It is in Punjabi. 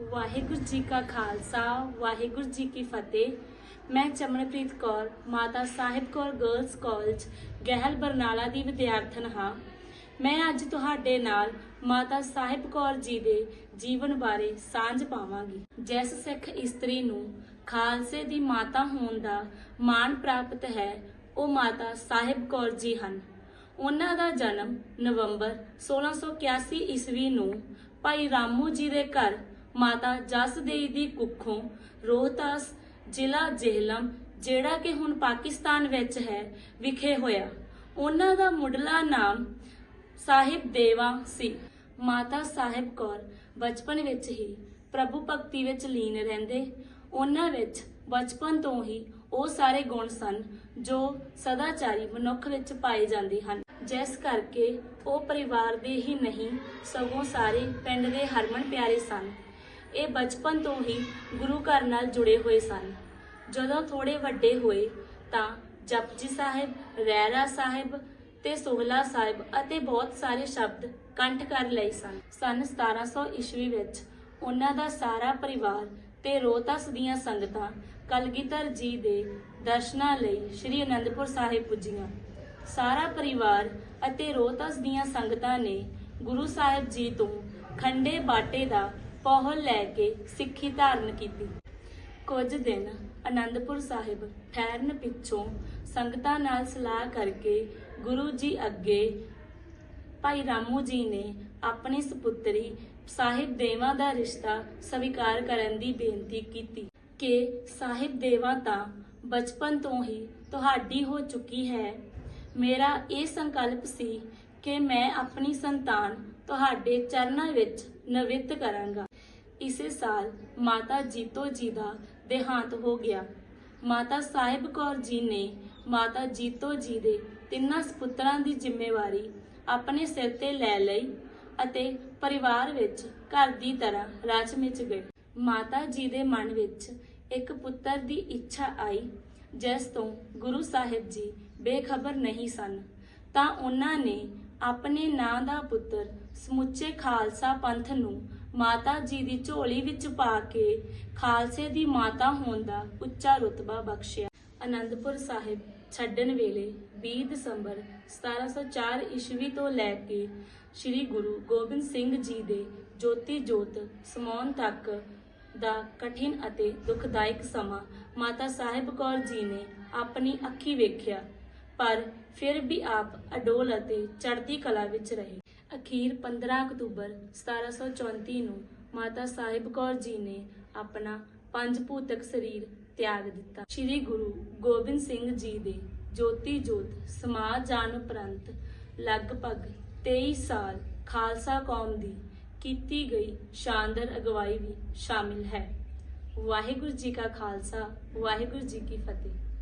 ਵਾਹਿਗੁਰੂ ਜੀ ਕਾ ਖਾਲਸਾ, ਵਾਹਿਗੁਰੂ ਜੀ ਕੀ ਫਤਿਹ। ਮੈਂ ਚਮਨਪ੍ਰੀਤ ਕੌਰ, ਮਾਤਾ ਸਾਹਿਬ ਕੌਰ ਗਰਲਸ ਕਾਲਜ, ਗਹਿਲ ਬਰਨਾਲਾ ਦੀ ਵਿਦਿਆਰਥਣ ਹਾਂ। ਮੈਂ ਅੱਜ ਤੁਹਾਡੇ ਨਾਲ ਮਾਤਾ ਸਾਹਿਬ ਕੌਰ ਜੀ ਦੇ ਜੀਵਨ ਬਾਰੇ ਸਾਂਝ ਪਾਵਾਂਗੀ। ਜਿਸ ਸਿੱਖ ਇਸਤਰੀ ਨੂੰ ਖਾਲਸੇ ਦੀ ਮਾਤਾ ਹੋਣ ਦਾ ਮਾਣ ਪ੍ਰਾਪਤ ਹੈ, ਉਹ ਮਾਤਾ ਸਾਹਿਬ ਕੌਰ ਜੀ ਹਨ। ਉਹਨਾਂ ਦਾ ਜਨਮ ਨਵੰਬਰ 1681 ਈਸਵੀ ਨੂੰ ਭਾਈ ਰਾਮੂ ਜੀ ਦੇ ਘਰ ਮਾਤਾ ਜਸਦੇਈ ਦੀ ਕੁੱਖੋਂ ਰੋਹਤਾਸ ਜ਼ਿਲ੍ਹਾ ਜੇਹਲਮ, ਜਿਹੜਾ ਕਿ ਹੁਣ ਪਾਕਿਸਤਾਨ ਵਿੱਚ ਹੈ, ਵਿਖੇ ਹੋਇਆ। ਉਹਨਾਂ ਦਾ ਮੁੱਢਲਾ ਨਾਮ ਸਾਹਿਬ ਦੇਵਾ ਸੀ। ਮਾਤਾ ਸਾਹਿਬ ਕੌਰ ਬਚਪਨ ਵਿੱਚ ਹੀ ਪ੍ਰਭੂ ਭਗਤੀ ਵਿੱਚ ਲੀਨ ਰਹਿੰਦੇ। ਉਹਨਾਂ ਵਿੱਚ ਬਚਪਨ ਤੋਂ ਹੀ ਉਹ ਸਾਰੇ ਗੁਣ ਸਨ, ਜੋ ਸਦਾਚਾਰੀ ਮਨੁੱਖ ਵਿੱਚ ਪਾਏ ਜਾਂਦੇ ਹਨ। ਜਿਸ ਕਰਕੇ ਉਹ ਪਰਿਵਾਰ ਦੇ ਹੀ ਨਹੀਂ, ਸਗੋਂ ਸਾਰੇ ਪਿੰਡ ਦੇ ਹਰਮਨ ਪਿਆਰੇ ਸਨ। ਇਹ ਬਚਪਨ ਤੋਂ ਹੀ ਗੁਰੂ ਘਰ ਨਾਲ ਜੁੜੇ ਹੋਏ ਸਨ। ਜਦੋਂ ਥੋੜੇ ਵੱਡੇ ਹੋਏ ਤਾਂ ਜਪਜੀ ਸਾਹਿਬ ਰਹਿਰਾ ਸਾਹਿਬ ਤੇ ਸੋਹਲਾ ਸਾਹਿਬ ਅਤੇ ਬਹੁਤ ਸਾਰੇ ਸ਼ਬਦ ਕੰਠ ਕਰ ਲਏ ਸਨ। ਸਨ 1700 ਈਸਵੀ ਵਿੱਚ ਉਹਨਾਂ ਦਾ ਸਾਰਾ ਪਰਿਵਾਰ ਤੇ ਰੋਹਤਸ ਦੀਆਂ ਸੰਗਤਾਂ ਕਲਗੀਧਰ ਜੀ ਦੇ ਦਰਸ਼ਨਾਂ ਲਈ ਸ੍ਰੀ ਅਨੰਦਪੁਰ ਸਾਹਿਬ ਪੁੱਜੀਆਂ। ਸਾਰਾ ਪਰਿਵਾਰ ਅਤੇ ਰੋਹਤਸ ਦੀਆਂ ਸੰਗਤਾਂ ਨੇ ਗੁਰੂ ਸਾਹਿਬ ਜੀ ਤੋਂ ਖੰਡੇ ਬਾਟੇ ਦਾ ਪਹੁਲ ਲੈ ਕੇ ਸਿੱਖੀ ਧਾਰਨ ਕੀਤੀ। ਕੁਝ ਦਿਨ ਅਨੰਦਪੁਰ ਸਾਹਿਬ ਠਹਿਰਨ ਪਿੱਛੋਂ ਸੰਗਤਾਂ ਨਾਲ ਸਲਾਹ ਕਰਕੇ ਗੁਰੂ ਜੀ ਅੱਗੇ ਭਾਈ ਰਾਮੂ ਜੀ ਨੇ ਆਪਣੀ ਸੁਪੁੱਤਰੀ ਸਾਹਿਬ ਦੇਵਾ ਦਾ ਰਿਸ਼ਤਾ ਸਵੀਕਾਰ ਕਰਨ ਦੀ ਬੇਨਤੀ ਕੀਤੀ ਕਿ ਸਾਹਿਬ ਦੇਵਾ ਤਾਂ ਬਚਪਨ ਤੋਂ ਹੀ ਤੁਹਾਡੀ ਹੋ ਚੁੱਕੀ ਹੈ। ਮੇਰਾ ਇਹ ਸੰਕਲਪ ਸੀ ਕਿ ਮੈਂ ਆਪਣੀ ਸੰਤਾਨ ਤੁਹਾਡੇ ਚਰਨਾਂ ਵਿੱਚ ਨਵਿਤ ਕਰਾਂਗਾ। ਇਸੇ ਸਾਲ ਮਾਤਾ ਜੀਤੋ ਜੀ ਦਾ ਦੇਹਾਂਤ ਹੋ ਗਿਆ। ਮਾਤਾ ਸਾਹਿਬ ਕੌਰ ਜੀ ਨੇ ਮਾਤਾ ਜੀਤੋ ਜੀ ਦੇ ਤਿੰਨਾਂ ਸੁਪੁੱਤਰਾਂ ਦੀ ਜ਼ਿੰਮੇਵਾਰੀ ਆਪਣੇ ਸਿਰ ਤੇ ਲੈ ਲਈ ਅਤੇ ਪਰਿਵਾਰ ਵਿੱਚ ਘਰ ਦੀ ਤਰ੍ਹਾਂ ਰਚ ਮਿਚ ਗਏ। ਮਾਤਾ ਜੀ ਦੇ ਮਨ ਵਿੱਚ ਇੱਕ ਪੁੱਤਰ ਦੀ ਇੱਛਾ ਆਈ, ਜਿਸ ਤੋਂ ਗੁਰੂ ਸਾਹਿਬ ਜੀ ਬੇਖਬਰ ਨਹੀਂ ਸਨ। ਤਾਂ ਉਹਨਾਂ ਨੇ ਆਪਣੇ ਨਾਂ ਦਾ ਪੁੱਤਰ ਸਮੁੱਚੇ ਖਾਲਸਾ ਪੰਥ ਨੂੰ ਮਾਤਾ ਜੀ ਦੀ ਝੋਲੀ ਵਿੱਚ ਪਾ ਕੇ ਖਾਲਸੇ ਦੀ ਮਾਤਾ ਹੋਣ ਦਾ ਉੱਚਾ ਰੁਤਬਾ ਬਖਸ਼ਿਆ। ਅਨੰਦਪੁਰ ਸਾਹਿਬ ਛੱਡਣ ਵੇਲੇ 20 ਦਸੰਬਰ 1704 ਈਸਵੀ ਤੋਂ ਲੈ ਕੇ ਸ੍ਰੀ ਗੁਰੂ ਗੋਬਿੰਦ ਸਿੰਘ ਜੀ ਦੇ ਜੋਤੀ ਜੋਤ ਸਮਾਉਣ ਤੱਕ ਦਾ ਕਠਿਨ ਅਤੇ ਦੁਖਦਾਇਕ ਸਮਾਂ ਮਾਤਾ ਸਾਹਿਬ ਕੌਰ ਜੀ ਨੇ ਆਪਣੀ ਅੱਖੀ ਵੇਖਿਆ। ਪਰ ਫਿਰ ਵੀ ਆਪ ਅਡੋਲ ਅਤੇ ਚੜ੍ਹਦੀ ਕਲਾ ਵਿੱਚ ਰਹੇ। ਅਖੀਰ 15 ਅਕਤੂਬਰ 1734 ਨੂੰ ਮਾਤਾ ਸਾਹਿਬ ਕੌਰ ਜੀ ਨੇ ਆਪਣਾ ਪੰਜ ਭੂਤਕ ਸਰੀਰ ਤਿਆਗ ਦਿੱਤਾ। ਸ੍ਰੀ ਗੁਰੂ ਗੋਬਿੰਦ ਸਿੰਘ ਜੀ ਦੇ ਜੋਤੀ ਜੋਤ ਸਮਾ ਜਾਣ ਉਪਰੰਤ ਲਗਭਗ 23 ਸਾਲ ਖਾਲਸਾ ਕੌਮ ਦੀ ਕੀਤੀ ਗਈ ਸ਼ਾਨਦਾਰ ਅਗਵਾਈ ਵੀ ਸ਼ਾਮਿਲ ਹੈ। ਵਾਹਿਗੁਰੂ ਜੀ ਕਾ ਖਾਲਸਾ, ਵਾਹਿਗੁਰੂ ਜੀ ਕੀ ਫਤਿਹ।